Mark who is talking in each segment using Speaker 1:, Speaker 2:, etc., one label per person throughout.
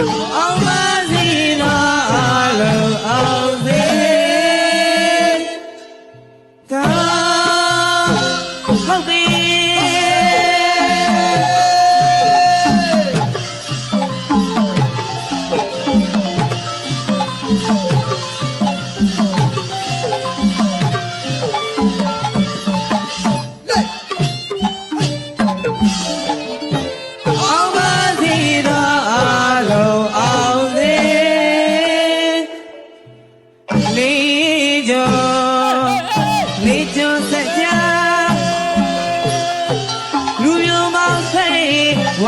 Speaker 1: အောင်ပါစေနော်အလုံးအောင်စေကောင်းဟုတ်ပြီ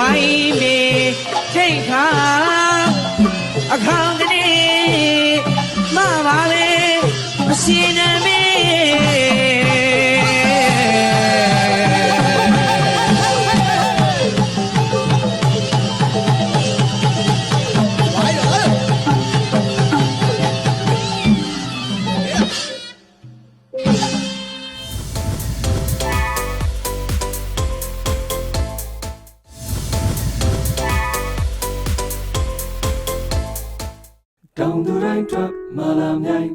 Speaker 1: င်းမေထိတ်ခါအခါ တောင်သူတိုင်းထွက်မလာမြိုင်